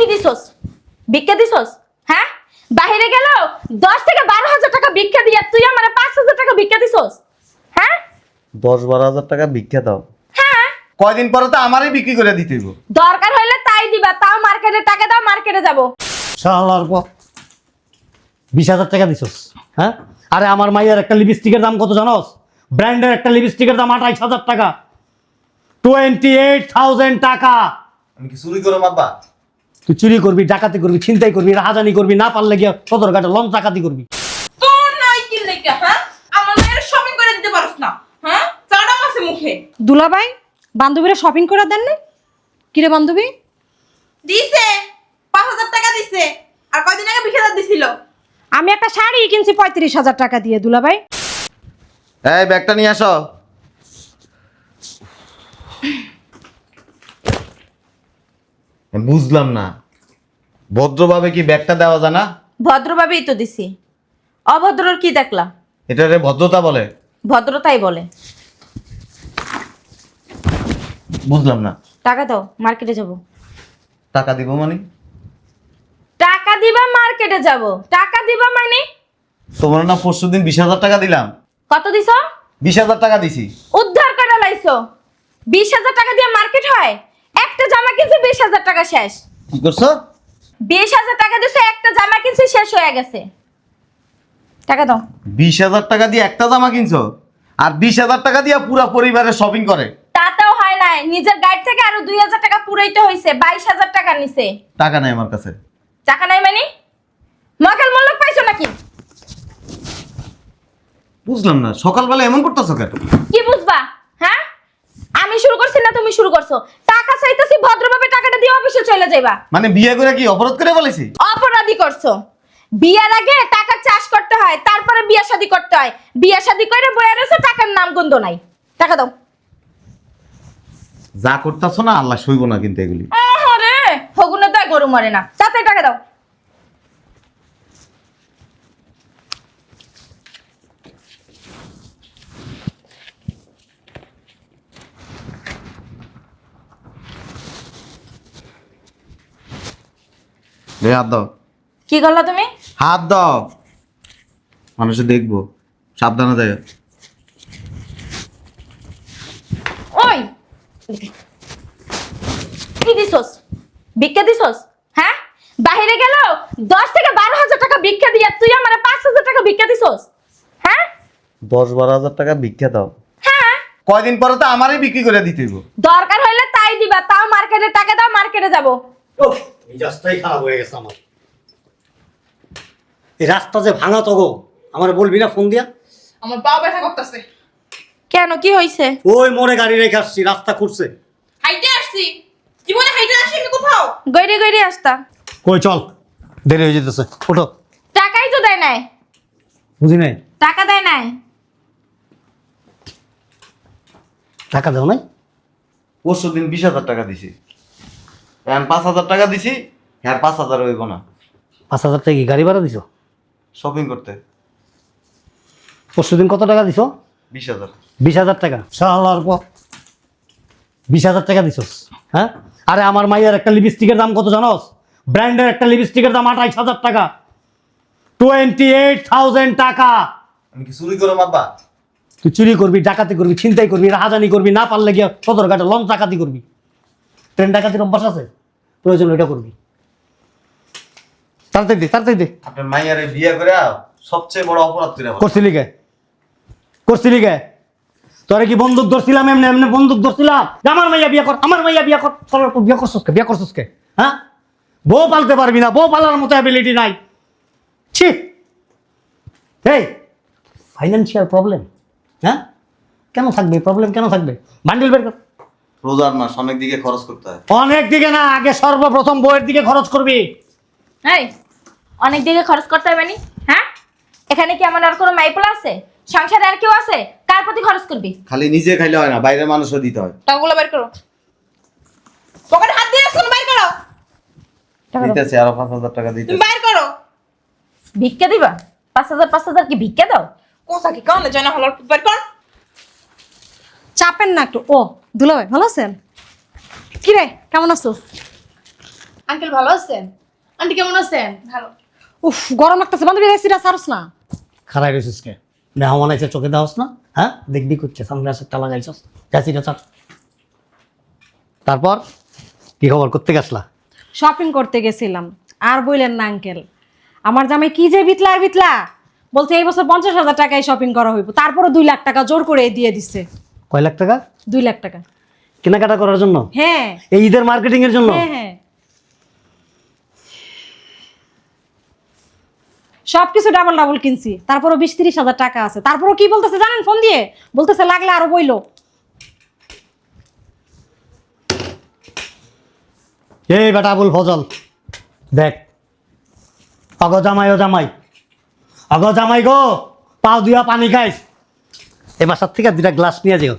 কি দিছস? ভিক্ষা দিছস? হ্যাঁ? বাহিরে গেল দশ থেকে বারো হাজার টাকা ভিক্ষা দিয়া তুই আমার পাঁচ হাজার টাকা ভিক্ষা দিছস? হ্যাঁ? দশ বারো হাজার টাকা ভিক্ষা দাও। হ্যাঁ। কয়দিন পরে তো আমারই বিক্রি করে দিতে হইব। দরকার হইলে তাই দিবা তাও মার্কেটে টাকা দাও মার্কেটে যাব। শালার পর বিশ হাজার টাকা দিছস হ্যাঁ? আরে আমার মাইয়ার একটা লিপস্টিকের দাম কত জানোস? ব্র্যান্ডের একটা লিপস্টিকের দাম আঠাইশ হাজার টাকা। টোয়েন্টি এইট থাউজেন্ড টাকা। আমি কি চুরি করে মাপবা তুই চুরি করবি ডাকাতি করবি ছিনতাই করবি রাহাজানি করবি না পারলে গিয়ে সদর ঘাটে লঞ্চ ডাকাতি করবি। তোর নাই কি লেখা হ্যাঁ? আমার মায়ের শপিং করে দিতে পারছ না হ্যাঁ? চাড়া মাসে মুখে। দুলাভাই বান্ধবীরা শপিং করে দেন না কিরে বান্ধবী? দিছে পাঁচ হাজার টাকা দিছে আর কয়দিন আগে বিশ হাজার দিছিল। আমি একটা শাড়ি কিনছি পঁয়ত্রিশ হাজার টাকা দিয়ে দুলাভাই। এই ব্যাগটা নিয়ে আসো। আমি বুঝলাম না। ভদ্রভাবে কি ব্যাগটা দেওয়া যায় না? ভদ্রভাবেই তো দিছি। অভদ্রর কি দেখলা এটারে ভদ্রতা বলে। ভদ্রতাই বলে। বুঝলাম না। টাকা দাও মার্কেটে যাব। টাকা দিব মানে? টাকা দিবা মার্কেটে যাব। টাকা দিবা মানে? তোমার না পরশু দিন বিশ হাজার টাকা দিলাম। কত দিছো? বিশ হাজার টাকা দিছি। উদ্ধার করে লাইছো বিশ হাজার টাকা দিয়ে মার্কেট হয়? একটা জামা কিনছি বিশ হাজার টাকা শেষ। কি করছ? বিশ হাজার টাকা দিছো একটা জামা কিনছি শেষ হয়ে গেছে। টাকা দাও। বিশ হাজার টাকা দিয়ে একটা জামা কিনছো? আর বিশ হাজার টাকা দিয়ে পুরো পরিবারের শপিং করে। তাতেও হয় নাই। নিজের গাইড থেকে আরও দুই হাজার টাকা পুরাইতে হয়েছে বাইশ হাজার টাকা নিছে। টাকা নাই আমার কাছে। টাকা নাই মানে? মকাল মূল্য পাইছো নাকি? বুঝলাম না সকালবেলা এমন করতেছো কেন? কি বুঝবা? আমি শুরু করছি না তুমি শুরু করছ? টাকা চাইতেছি ভদ্রভাবে টাকাটা দিয়ে অফিসে চলে যাইবা। মানে বিয়ে করে কি অপরাধ করে বলেছি? অপরাধী করছ। বিয়ার আগে টাকা চাষ করতে হয় তারপরে বিয়া শাদি করতে হয়। বিয়া শাদি করে বইয়া রয়েছে টাকার নাম গন্ধ নাই। টাকা দাও। যা করতেছো না আল্লাহ সইব না কিন্তু এগুলি। আরে হগুনে তো গরু মরে না। তাতে টাকা দাও। দে হাত দাও। কি করলা তুমি? হাত দাও। মানুষে দেখব। সাবধানে ওই! কি দিছস? ভিক্ষা দিছস? হ্যাঁ? বাহিরে গেল? দশ থেকে বারো হাজার টাকা ভিক্ষা দিয়া তুই আমার পাঁচ হাজার টাকা ভিক্ষা দিছস? হ্যাঁ? দশ বারো হাজার টাকা ভিক্ষা দাও। হ্যাঁ? কয়দিন পরে তো আমারই বিক্রি করে দিতে দরকার হইলে তাই দিবা তাও মার্কেটে টাকা দাও মার্কেটে যাব। মেজাজটাই খারাপ হয়ে গেছে আমার এই রাস্তা যে ভাঙা তো গো আমার বলবি না ফোন দিয়া? আমার পা ব্যথা করতেছে। কেন কি হইছে? ওই মোড়ে গাড়ি রেখে আসছি রাস্তা খুঁড়ছে। হাইটে আসছি। জীবনে হাইটে আসি আমি কোথাও? গইরে গইরে আসতা। কই চল। দেরি হয়ে যেতেছে। ওঠো। টাকাই তো দেয় নাই। বুঝি নাই? টাকা দেয় নাই। টাকা দাও নাই? পরশু দিন বিশ হাজার টাকা দিছি। এখন পাঁচ হাজার টাকা দিছি হ্যাঁ পাঁচ হাজার হইব না। পাঁচ হাজার টাকা কি গাড়ি ভাড়া দিছো? শপিং করতে। পরশু দিন কত টাকা দিছো? বিশ হাজার। বিশ হাজার টাকা? শালার পর। বিশ হাজার টাকা দিছস হ্যাঁ? আরে আমার মাইয়ার একটা লিপস্টিকের দাম কত জানোস ব্র্যান্ডের একটা লিপস্টিকের দাম আঠাইশ হাজার টাকা। টোয়েন্টি এইট থাউজেন্ড টাকা। আমি কি চুরি করে মাপবা তুই চুরি করবি ডাকাতি করবি ছিনতাই করবি রাহাজানি করবি না পারলে গিয়ে সদর ঘাটে লঞ্চ ডাকাতি করবি। ট্রেন ডাকাতির অভ্যাস আছে? প্রয়োজন ওইটা করবি। তাড়াতাড়ি দে তাড়াতাড়ি দে। আপনার মাইয়ারে বিয়ে করে সবচেয়ে বড় অপরাধ ফেলছে। করছিলি কে? করছিলি কে? তোরে কি বন্দুক ধরছিলাম এমনি এমনি বন্দুক ধরছিলাম? আমার মাইয়া বিয়ে কর আমার মাইয়া বিয়ে কর। তুই বিয়ে করছিস কে? বিয়ে করছিস কে? হ্যাঁ? বউ পালতে পারবি না বউ পালার মতো অ্যাবিলিটি নাই। ছি। এই ফাইন্যান্সিয়াল প্রবলেম হ্যাঁ? কেন থাকবে? প্রবলেম কেন থাকবে? বান্ডিল বের কর। রোজার মাস অনেক দিকে খরচ করতে হয়। অনেক দিকে না আগে সর্বপ্রথম বইয়ের দিকে খরচ করবি। এই অনেক দিকে খরচ করতে হবে নি? হ্যাঁ? এখানে কি আমার আর কোনো মাইপোলা আছে? সংসারে আর কেউ আছে? কার প্রতি খরচ করবি? খালি নিজে খাইলে হয় না বাইরের মানুষও দিতে হয়। টাকাগুলো বের করো। পকেটে হাত দিয়ে আসছো বাইর করো। টাকা দিতেছে আরও পাঁচ হাজার টাকা দিতে বাইর করো। ভিক্ষা দিবা? পাঁচ হাজার পাঁচ হাজার কি ভিক্ষা দাও? কোথা কি কারণে জানা হলো? বাইর কর। চাপেন না একটু। ও দুলাভাই ভালো আছেন? কি রে কেমন আছো? আঙ্কেল ভালো আছেন? আন্টি কেমন আছেন? ভালো। উফ গরম লাগতেছে বান্ধবী রেসিটা সারস না। খারাই রয়েছিস কে? মেহমান আছে চোখে দেওয়াস না? হ্যাঁ? দেখবি করছে সামনে একটা লাগাইছস না চাপ তারপর? কি খবর করতে গেছলা শপিং করতে গেছিলাম। আর বললেন না আঙ্কেল। আমার জামাই কি যে বিতলা আর বিতলা। বলছে এই বছর পঞ্চাশ হাজার টাকায় শপিং করা হইব। তারপরও দুই লাখ টাকা জোর করে দিয়ে দিচ্ছে কয় লাখ টাকা? দুই লাখ টাকা। কেনাকাটা করার জন্য? হ্যাঁ। এই ঈদের মার্কেটিং এর জন্য? হ্যাঁ হ্যাঁ। সব ডাবল ডাবল কিনছি। তারপরও বিশ তিরিশ হাজার টাকা আছে। তারপরও কি বলতেছে জানেন ফোন দিয়ে? বলতেছে লাগলে আরও বইলো। এই বেটা আবুল ফজল দেখ। অগ জামাই ও জামাই। অগ জামাই গো পাও দিয়া পানি খাইস। এ বাসার থেকে দুটা গ্লাস নিয়ে যেও।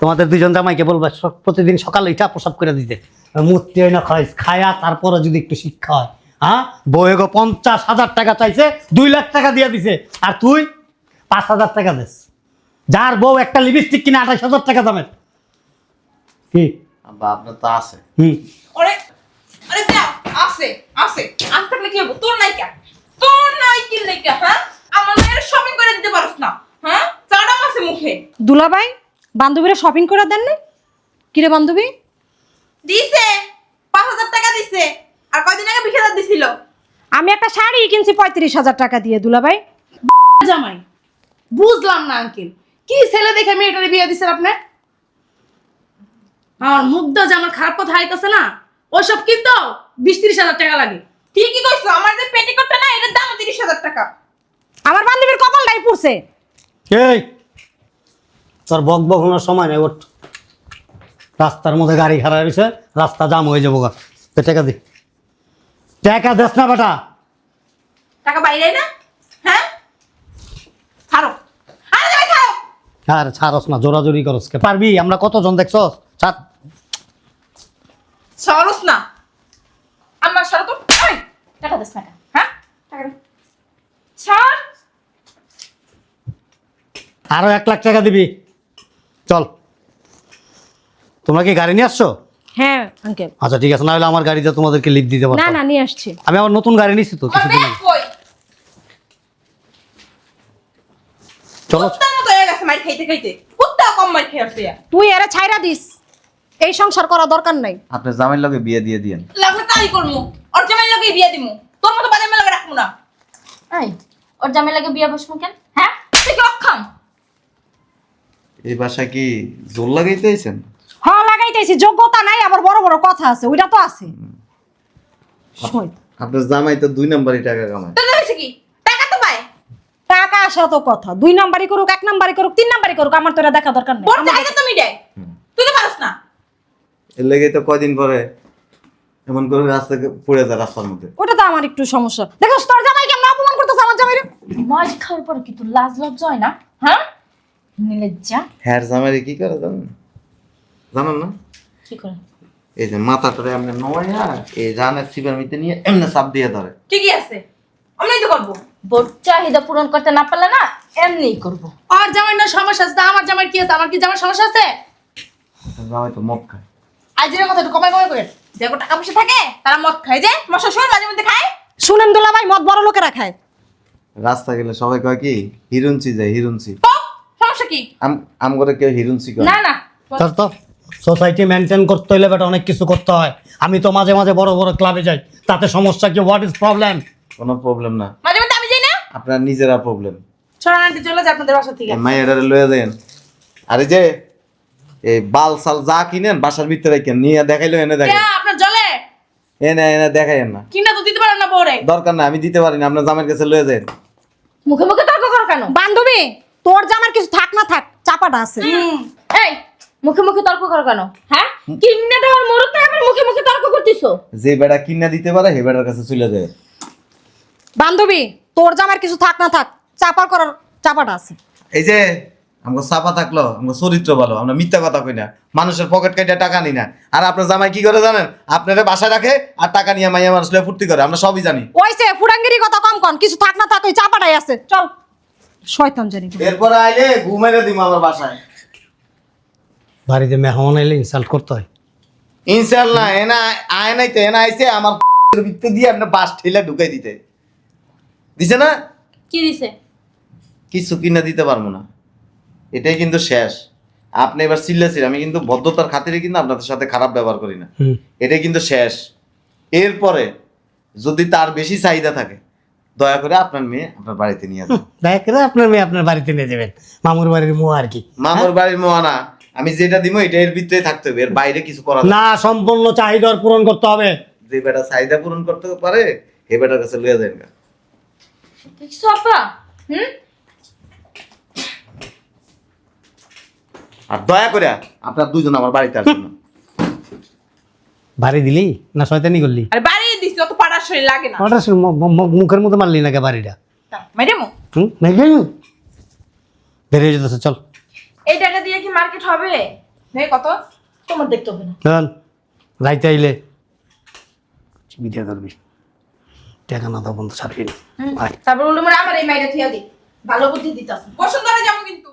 তোমাদের দুজন জামাইকে বলবা প্রতিদিন সকালে এটা প্রসাব করে দিতে। মূর্তি হয় না খাইস। খায়া তারপরে যদি একটু শিক্ষা হয়। হ্যাঁ? বউয়ে গো পঞ্চাশ হাজার টাকা চাইছে দুই লাখ টাকা দিয়ে দিছে। আর তুই পাঁচ হাজার টাকা দিস। যার বউ একটা লিপস্টিক কিনে আঠাশ হাজার টাকা দামের। কি? আপনার তো আছে। হুম। আরে যা আছে আছে। আজ থাকলে কি হব? তোর নাই কেন? তোর নাই কি লেখা হ্যাঁ আমার মেয়ের শপিং করে দিতে পারস না হ্যাঁ চাটা আছে মুখে দুলাভাই বান্ধবীরা শপিং করে দেন নাই? কিরে বান্ধবী? দিছে পাঁচ হাজার টাকা দিছে আর কয়দিন আগে বিশ হাজার দিছিল। আমি একটা শাড়ি কিনছি পঁয়ত্রিশ হাজার টাকা দিয়ে দুলাভাই। জামাই বুঝলাম না আঙ্কেল কি ছেলে দেখে মেয়েটারে বিয়ে দিচ্ছেন আপনি? আমার মুগ্ধ যে আমার খারাপ কথা হাইতেছে না ওসব কিন্তু বিশ ত্রিশ হাজার টাকা লাগে। ঠিকই কইছো আমার যে পেটিকোটটা না এটার দাম তিরিশ হাজার টাকা। আমার বান্ধবীর কপালটাই পুড়ছে। এই তোর বক বক হওয়ার সময় নেই ওঠ। রাস্তার মধ্যে গাড়ি খারাপ হয়েছে রাস্তা জাম হয়ে যাব গা। তো টাকা দি। টাকা দেস না বেটা। টাকা বাইরে না। হ্যাঁ? ছাড়ো। আরে যাই ছাড়ো। আর ছাড়স না জোরাজোরি করস কে। পারবি? আমরা কতজন দেখছস? ছাড়। সরস না। আমার সর তো। টাকা দিস না হ্যাঁ? টাকা ছাড়। আরও এক লাখ টাকা দিবি। চল। তোমরা কি গাড়ি নিয়ে আসছো? হ্যাঁ আঙ্কেল আচ্ছা ঠিক আছে না হলে আমার গাড়িতে তোমাদেরকে লিফট দিতে পারব না না নিয়ে আসছি। আমি আবার নতুন গাড়ি তো আমার কিছুদিন আগে। কই? চলো। তুই এরা ছাইরা দিস। এই সংসার করা দরকার নাই। আপনার জামাইয়ের লগে বিয়ে দিয়ে দিয়েন। লাগলে তাই করমু। ওর জামাই লাগে বিয়ে দিমু। তোর মতো বাজার মেলা রাখব না। এই ওর জামাই লাগে বিয়া বসবো কেন? হ্যাঁ? তুই কি অক্ষম? এই বাসায় কি জোর লাগাইতে আইছেন? হ লাগাইতেছি যোগ্যতা নাই আবার বড় বড় কথা আছে ওইটা তো আছে। আপনার জামাই তো দুই নাম্বারই টাকা কামায়। তোর হয়েছে কি? টাকা তো পায়। টাকা আসা তো কথা দুই নাম্বারই করুক এক নাম্বারই করুক তিন নাম্বারই করুক আমার তোরা দেখা দরকার নেই। আমার- চাহিদা তুমি দেয় তুই তো পারস না। এর লেগে তো কয়দিন পরে এমন করে রাস্তা পড়ে যায় রাস্তার মধ্যে। ওটা তো আমার একটু সমস্যা। দেখো তোর জামাই কেমন অপমান করতেছে আমার জামাইরে? মদ খাওয়ার পরে কি তোর লাজ লজ্জা হয় না? হ্যাঁ? নিলজ্জা। হ্যার কি করে জানেন? জানেন না? কি করে? এই যে এমনি নয়া এই জানের সিবার মিতে নিয়ে এমনি চাপ দিয়ে ধরে। ঠিকই আছে। আমি তো করব। বোর চাহিদা পূরণ করতে না পারলে না এমনিই করব। আর জামাই না সমস্যা আছে। আমার জামাই কি আছে? আমার কি জামাই সমস্যা আছে? জামাই তো মদ খায়। আজের কথা একটু কমাই কমাই করে। যে টাকা পয়সা থাকে তারা মদ খায়। যে আমার শ্বশুর মাঝে মধ্যে খায়। শুনেন দুলাভাই মদ বড় লোকেরা খায়। রাস্তা গেলে সবাই কয় কি? হিরুনছি যায় তো সমস্যা কি? আম আম করে কেউ হিরুনছি করে না। না তোর তো সোসাইটি মেনটেন করতে হইলে বেটা অনেক কিছু করতে হয়। আমি তো মাঝে মাঝে বড় বড় ক্লাবে যাই। তাতে সমস্যা কি? হোয়াট ইজ প্রবলেম কোনো প্রবলেম না। মাঝে মধ্যে আমি যাই না? আপনার নিজেরা প্রবলেম ছড়া আনতে চলে যায় আপনাদের বাসা থেকে। মাইয়াডারে লয়ে দেন আরে যে এই বাল সাল যা কিনেন বাসার ভিতরে কেন নিয়ে দেখাইলো এনে কে? দেখেন আপনার জলে? এনে এনে দেখাইন না। কিনা তো দিতে পারেন না বউরে। দরকার না আমি দিতে পারি না। আপনার জামের কাছে লয়ে দেন মুখে মুখে তর্ক করো কেন? বান্ধবী তোর জামার কিছু থাক না থাক চাপাটা আছে। এই মুখে মুখে তর্ক করো কেন? হ্যাঁ? কিন্নে দেওয়ার আবার মুখে মুখে তর্ক করতেছো? যে বেড়া কিনা দিতে পারে হে বেড়ার কাছে চলে যায়। বান্ধবী তোর জামার কিছু থাক না থাক চাপা করার চাপাটা আছে। এই যে আমাকে চাপা থাকল চরিত্র ভালো আমরা মিথ্যা কথা কই না। মানুষের পকেট কেটে টাকা নি না। আর আপনার জামাই কি করে জানেন? আপনারা বাসায় রাখে আর টাকা নিয়ে মাইয়া মানুষ ফুর্তি করে আমরা সবই জানি। ওইসে ফুরাঙ্গিরি কথা কম কন কিছু থাক না থাক ওই চাপাটাই আছে চল। শয়তান জানি এরপরে আইলে ঘুমাইলে দিব আমার বাসায়। বাড়িতে মেহমান এলে ইনসাল্ট করতে হয়। ইনশাল্লাহ এনা আয় নাই তো এনা আইছে আমার দিয়ে আপনি বাস ঠেলে ঢুকাই দিতে। দিছে না? কি দিছে? কিছু কিনা দিতে পারব না। এটাই কিন্তু শেষ। আপনি এবার চিল্লাছেন আমি কিন্তু ভদ্রতার খাতিরে কিন্তু আপনাদের সাথে খারাপ ব্যবহার করি না। এটাই কিন্তু শেষ। এরপরে যদি তার বেশি চাহিদা থাকে দয়া করে আপনার মেয়ে আপনার বাড়িতে নিয়ে যান। দয়া করে আপনার মেয়ে আপনার বাড়িতে নিয়ে যাবেন। মামুর বাড়ির মো আর কি মামুর বাড়ির মোয়ানা আমি যেটা দিব এটা এর ভিতরে থাকতে হবে। এর বাইরে কিছু করা না। না। সম্পূর্ণ চাহিদার পূরণ করতে হবে। যে বেটা চাহিদা পূরণ করতে পারে এ বেটার কাছে লইয়া যায় না দেখছ আপা? হুম? আর দয়া করে আপনার দুজন আমার বাড়িতে আসবেন না। বাড়ি দিলি না শয়তানি করলি? আরে লাগে না। মুখের মধ্যে মারলি নাকি বাড়িটা? মাইরে মো। হুম? নাকি? বেরিয়ে যেতেছে চল। এই টাকা দিয়ে কি মার্কেট হবে? নে কত? তোমার দেখতে হবে না। চল রাইতে আইলে। বিদ্যা ধরবি টাকা না দাও বন্ধু ছাড়বি না। তারপর বলল আমার এই মাইটা থিয়া দি। ভালো বুদ্ধি বসুন্ধরা যাব কিন্তু।